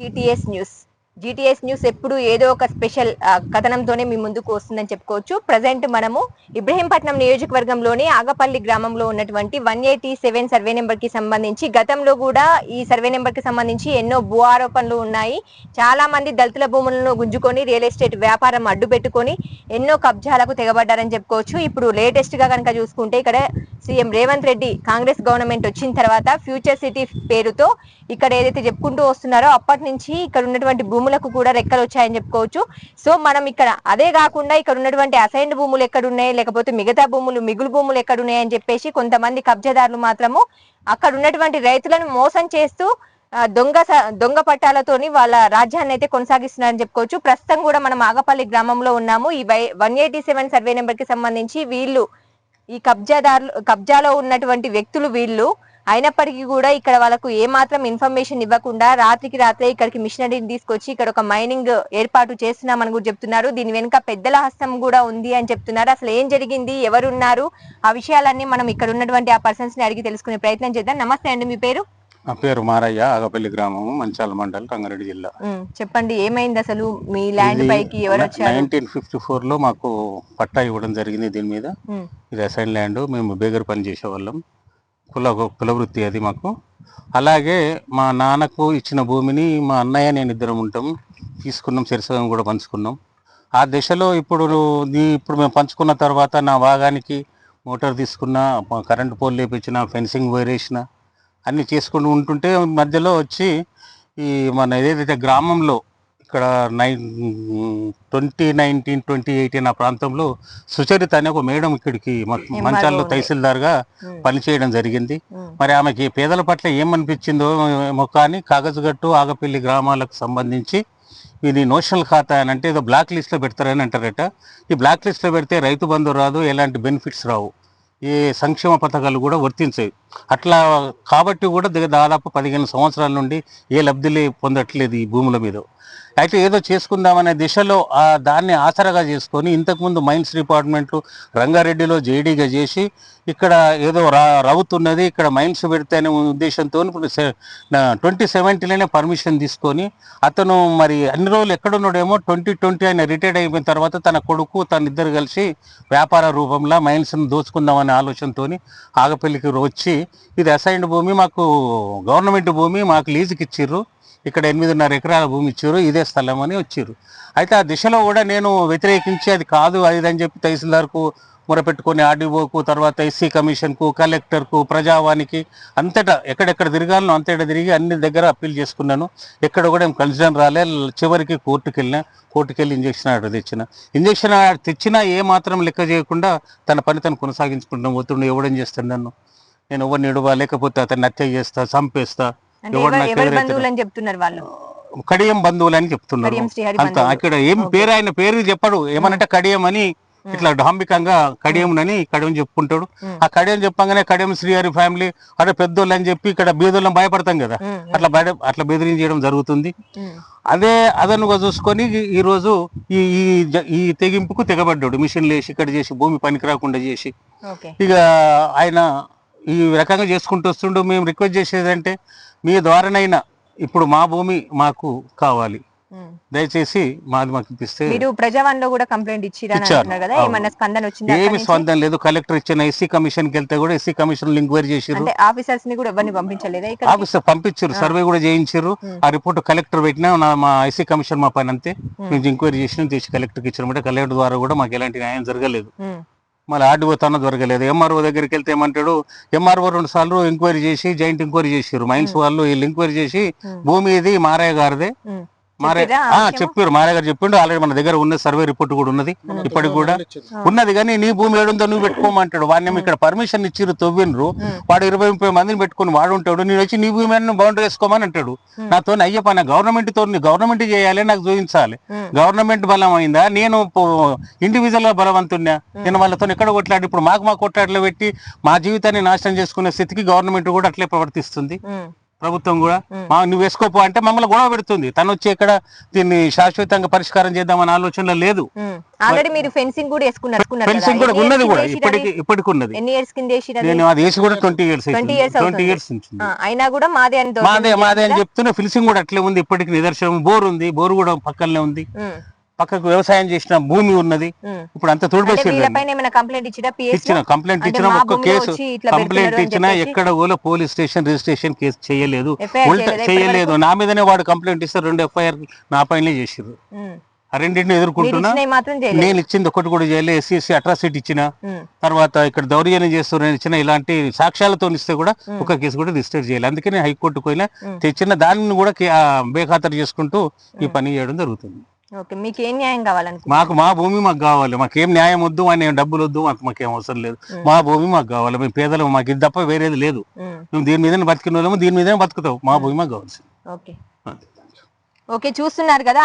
GTS news GTS news ఎప్పుడు ఏదో ఒక స్పెషల్ కథనంతోనే మీ ముందుకు వస్తుందని చెప్పుకోవచ్చు. ప్రజెంట్ మనము ఇబ్రహీంపట్నం నియోజకవర్గంలోని ఆగపల్లి గ్రామంలో ఉన్నటువంటి వన్ ఎయిటీ సెవెన్ సర్వే నెంబర్కి సంబంధించి గతంలో కూడా ఈ సర్వే నెంబర్కి సంబంధించి ఎన్నో భూ ఆరోపణలు ఉన్నాయి. చాలా మంది దళితుల భూములను గుంజుకొని రియల్ ఎస్టేట్ వ్యాపారం అడ్డు పెట్టుకొని ఎన్నో కబ్జాలకు తెగబడ్డారని చెప్పుకోవచ్చు. ఇప్పుడు లేటెస్ట్గా కనుక చూసుకుంటే ఇక్కడ సీఎం రేవంత్ రెడ్డి కాంగ్రెస్ గవర్నమెంట్ వచ్చిన తర్వాత ఫ్యూచర్ సిటీ పేరుతో ఇక్కడ ఏదైతే చెప్పుకుంటూ వస్తున్నారో అప్పటి నుంచి ఇక్కడ ఉన్నటువంటి భూములకు కూడా రెక్కలు వచ్చాయని చెప్పుకోవచ్చు. సో మనం ఇక్కడ అదే కాకుండా ఇక్కడ ఉన్నటువంటి అసైన్డ్ భూములు ఎక్కడున్నాయి లేకపోతే మిగతా భూములు మిగులు భూములు ఎక్కడున్నాయి అని చెప్పేసి కొంతమంది కబ్జాదారులు మాత్రము అక్కడ ఉన్నటువంటి రైతులను మోసం చేస్తూ దొంగ దొంగ పట్టాలతోని వాళ్ళ రాజ్యాన్ని అయితే కొనసాగిస్తున్నారని చెప్పుకోవచ్చు. ప్రస్తుతం కూడా మనం ఆగపల్లి గ్రామంలో ఉన్నాము. ఈ వన్ ఎయిటీ సెవెన్ సర్వే నెంబర్కి సంబంధించి వీళ్ళు ఈ కబ్జాదారులు కబ్జాలో ఉన్నటువంటి వ్యక్తులు వీళ్ళు అయినప్పటికీ కూడా ఇక్కడ వాళ్ళకు ఏ మాత్రం ఇన్ఫర్మేషన్ ఇవ్వకుండా రాత్రికి రాత్రే ఇక్కడికి మిషనరీని తీసుకొచ్చి ఇక్కడ ఒక మైనింగ్ ఏర్పాటు చేస్తున్నామని కూడా చెప్తున్నారు. దీని వెనుక పెద్దల హస్తం కూడా ఉంది అని చెప్తున్నారు. అసలు ఏం జరిగింది? ఎవరున్నారు? ఆ విషయాలన్నీ మనం ఇక్కడ ఉన్నటువంటి ఆ పర్సన్స్ని అడిగి తెలుసుకునే ప్రయత్నం చేద్దాం. నమస్తే అండి మీ పేరు? నా పేరు మారయ్య ఆగపల్లి గ్రామం మంచాల మండలం రంగారెడ్డి జిల్లా. చెప్పండి ఏమైంది అసలు? మీ ల్యాండ్ పైకి ఎవరు వచ్చారు? నైన్టీన్ ఫిఫ్టీ ఫోర్లో మాకు పట్టా ఇవ్వడం జరిగింది దీని మీద. ఇది అసైన్ ల్యాండ్ మేము బేగర్ పని చేసేవాళ్ళం. కుల కుల వృత్తి అది మాకు. అలాగే మా నాన్నకు ఇచ్చిన భూమిని మా అన్నయ్య నేను ఇద్దరం ఉంటాం. తీసుకున్నాం శిరసగం కూడా పంచుకున్నాం. ఆ దశలో ఇప్పుడు నీ- ఇప్పుడు మేము పంచుకున్న తర్వాత నా భాగానికి మోటార్ తీసుకున్నా కరెంటు పోల్ లేపించిన ఫెన్సింగ్ వేరేసిన అన్నీ చేసుకుంటూ ఉంటుంటే మధ్యలో వచ్చి ఈ మన ఏదైతే గ్రామంలో ఇక్కడ nine twenty nineteen twenty eighteen ఆ ప్రాంతంలో సుచరిత అనే ఒక మేడం ఇక్కడికి మంచాల్లో. తహసీల్దార్గా పనిచేయడం జరిగింది. మరి ఆమెకి పేదల పట్ల ఏమనిపించిందో ఏమో కానీ కాగజగట్టు ఆగపల్లి గ్రామాలకు సంబంధించి ఇది నోషనల్ ఖాతా అని అంటే ఏదో బ్లాక్ లిస్ట్లో పెడతారని అంటారట. ఈ బ్లాక్ లిస్ట్లో పెడితే రైతు బంధు రాదు ఎలాంటి బెనిఫిట్స్ రావు. ఏ సంక్షేమ పథకాలు కూడా వర్తించాయి అట్లా కాబట్టి కూడా దాదాపు పదిహేను సంవత్సరాల నుండి ఏ లబ్ధిలే పొందట్లేదు ఈ భూముల మీద. అయితే ఏదో చేసుకుందామనే దిశలో ఆ దాన్ని ఆసరగా చేసుకొని ఇంతకుముందు మైన్స్ డిపార్ట్మెంట్ రంగారెడ్డిలో జేడీగా చేసి ఇక్కడ ఏదో రా ఉన్నది ఇక్కడ మైన్స్ పెడితేనే ఉద్దేశంతో ట్వంటీ సెవెంటీలోనే పర్మిషన్ తీసుకొని అతను మరి అన్ని రోజులు ఎక్కడున్నాడేమో ట్వంటీ ట్వంటీ ఆయన రిటైర్డ్ అయిపోయిన తర్వాత తన కొడుకు తన ఇద్దరు కలిసి వ్యాపార రూపంలో మైన్స్ను దోచుకుందామనే ఆలోచనతో ఆగపల్లికి వచ్చి ఇది అసైన్డ్ భూమి మాకు గవర్నమెంట్ భూమి మాకు లీజుకి ఇచ్చిర్రు ఇక్కడ ఎనిమిదిన్నర ఎకరాల భూమి ఇచ్చారు ఇదే స్థలం అని వచ్చారు. అయితే ఆ దిశలో కూడా నేను వ్యతిరేకించి అది కాదు అది అని చెప్పి తహసీల్దార్కు మొరపెట్టుకొని ఆర్డీఓకు తర్వాత ఎస్సీ కమిషన్కు కలెక్టర్కు ప్రజావానికి అంతటా ఎక్కడెక్కడ తిరగాలను అంతటా తిరిగి అన్ని దగ్గర అప్పీల్ చేసుకున్నాను. ఎక్కడ కూడా ఏం కన్సిడర్ రాలే చివరికి కోర్టుకు వెళ్ళినా కోర్టుకు వెళ్ళి ఇంజక్షన్ ఆర్డర్ తెచ్చిన. ఇంజక్షన్ ఆర్డర్ తెచ్చినా ఏ మాత్రం లెక్క చేయకుండా తన పని తను కొనసాగించుకుంటాం పోతుండే ఎవడేం చేస్తాను నన్ను? నేను ఎవరిని ఇడవా లేకపోతే అతన్ని హత్య చేస్తా చంపేస్తా? ఎవరు ఎవరు నాకు ఎవరి ఎదురైతే- బంధువులు అని చెప్తున్నారు వాళ్ళు? కడియం బంధువులు అని చెప్తున్నారు. అంత అక్కడ ఏం. పేరు ఆయన పేరు చెప్పడు. ఏమనంటే కడియం అని ఇట్లా డాంబికంగా కడియం అని కడియం చెప్పుకుంటాడు. ఆ కడియం చెప్పంగానే కడియం శ్రీహరి ఫ్యామిలీ అదే పెద్దోళ్ళు అని చెప్పి ఇక్కడ బీదోళ్ళని భయపడతాం కదా. అట్లా బయట అట్లా బెదిరించడం జరుగుతుంది. అదే అదనుగా చూసుకొని ఈ- రోజు ఈ ఈ తెగింపుకు తెగబడ్డాడు. మిషన్లు వేసి ఇక్కడ చేసి భూమి పనికి రాకుండా చేసి. ఇక ఆయన ఈ రకంగా చేసుకుంటూ వస్తుండు. మేము రిక్వెస్ట్ చేసేదంటే మీ ద్వారానైనా ఇప్పుడు మా భూమి మాకు కావాలి. దయచేసి మాది మాకు ఇప్పిస్తే మీరు కూడా కంప్లైంట్ ఇచ్చిరా. అని ఇచ్చాను. అంటున్నారు కదా? అవును. ఏమన్నా స్పందన వచ్చిందా అక్కడి ఏమి? స్పందన లేదు. కలెక్టర్ ఇచ్చిన ఎస్సీ కమిషన్కి వెళ్తే కూడా ఎస్సీ కమిషన్ ఎంక్వైరీ చేసిర్రు. అంటే ఆఫీసర్స్ని కూడా ఎవరిని పంపించలేదా ఆఫీసర్ పంపించారు సర్వే కూడా చేయించారు. ఆ రిపోర్ట్ కలెక్టర్ పెట్టినా మా ఐసీ కమిషన్ మా పని అంతే. మేము ఎంక్వైరీ చేసినాం చేసి కలెక్టర్కి ఇచ్చారు కలెక్టర్ ద్వారా కూడా మాకు ఎలాంటి న్యాయం జరగలేదు. మళ్ళీ ఆర్డీఓ తన దొరకలేదు. ఎంఆర్ఓ దగ్గరికి వెళ్తే ఏమంటాడు? ఎంఆర్ఓ రెండు సార్లు ఎంక్వైరీ చేసి జాయింట్ ఎంక్వైరీ చేశారు మైన్స్ వాళ్ళు వీళ్ళు ఎంక్వైరీ చేసి. భూమి ఇది మారయ్య గారిదే. మారే? చెప్పారు. మారయ్య గారు చెప్పిండు. ఆల్రెడీ మన దగ్గర ఉన్న సర్వే రిపోర్ట్ కూడా ఉన్నది. ఇప్పటికి కూడా. ఉన్నది కానీ నీ భూమి ఏడుందో నువ్వు పెట్టుకోమంటాడు. వాడిని ఇక్కడ పర్మిషన్ ఇచ్చిర్రు తవ్వినరు. వాడు ఇరవై ముప్పై మందిని పెట్టుకుని వాడు ఉంటాడు. నేను వచ్చి నీ భూమి బౌండరీ వేసుకోమని అంటాడు. నాతో అయ్యే పని గవర్నమెంట్తో గవర్నమెంట్ చేయాలి నాకు చూపించాలి. గవర్నమెంట్ బలం అయిందా? నేను ఇండివిజువల్గా బలవంతున్నా నేను వాళ్ళతో ఎక్కడ కొట్లాడి? ఇప్పుడు మాకు మా కొట్లాటలో పెట్టి మా జీవితాన్ని నాశనం చేసుకునే స్థితికి గవర్నమెంట్ కూడా అట్లే ప్రవర్తిస్తుంది. ప్రభుత్వం కూడా. మా నువ్వు వేసుకోపో అంటే మమ్మల్ని గొడవ పెడుతుంది తను వచ్చి ఇక్కడ దీన్ని శాశ్వతంగా పరిష్కారం చేద్దామని ఆలోచనలో లేదు ఆల్రెడీ మీరు ఫెన్సింగ్ కూడా వేసుకున్నారు. ఫెన్సింగ్ కూడా ఉన్నది కూడా ఇప్పటికి ఇప్పటికి ఉన్నది? ఎన్ని ఇయర్స్ కింద వేసిర్రు అది? నేను అది వేసి కూడా twenty years 20 years twenty. Years అయినా కూడా మాదే అని మాదే మాదే అని? చెప్తున్నా ఫినిషింగ్ కూడా అట్లే ఉంది ఇప్పటికి నిదర్శనం బోర్ ఉంది బోర్ కూడా పక్కనే ఉంది పక్కకు వ్యవసాయం చేసిన భూమి ఉన్నది. ఇప్పుడు అంత తుడిపేసి కంప్లైంట్ ఇచ్చినా కంప్లైంట్ ఒక్క కేసు కంప్లైంట్ ఇచ్చినా? ఎక్కడ కూడా పోలీస్ స్టేషన్ రిజిస్ట్రేషన్ కేసు చేయలేదు. చేయలేదా. నా మీదనే వాడు కంప్లైంట్ ఇస్తే రెండు ఎఫ్ఐఆర్ నా పైనే చేసిర్రు. ఆ రెండింటిని ఎదుర్కొంటున్నా. నేను ఇచ్చింది ఒకటి కూడా చేయలేదు. ఎస్సీ ఎస్సీ అట్రాసిటీ ఇచ్చిన. తర్వాత ఇక్కడ దౌర్జన్యం చేస్తున్న ఇచ్చిన ఇలాంటి సాక్ష్యాలతో ఇస్తే కూడా ఒక కేసు కూడా రిజిస్టర్ చేయాలి అందుకే నేను హైకోర్టుకు పోయినా. తెచ్చిన దానిని కూడా బేఖాతరు చేసుకుంటూ ఈ పని చేయడం జరుగుతుంది. ఓకే మీకు ఏం న్యాయం కావాలనుకుంటున్నారు? మాకు మా భూమి మాకు కావాలి. మాకేం న్యాయం వద్దు అని ఏం డబ్బులు వద్దు మాకు మాకేం అవసరం లేదు. మా భూమి మాకు కావాలి. మేము పేదలు మాకు ఇది తప్ప వేరేది లేదు. మేము. దీని మీదనే బతికిన వాళ్ళము దీని మీదనే బతుకుతావు. మా భూమి మాకు కావాల్సింది. ఓకే. ఓకే చూస్తున్నారు కదా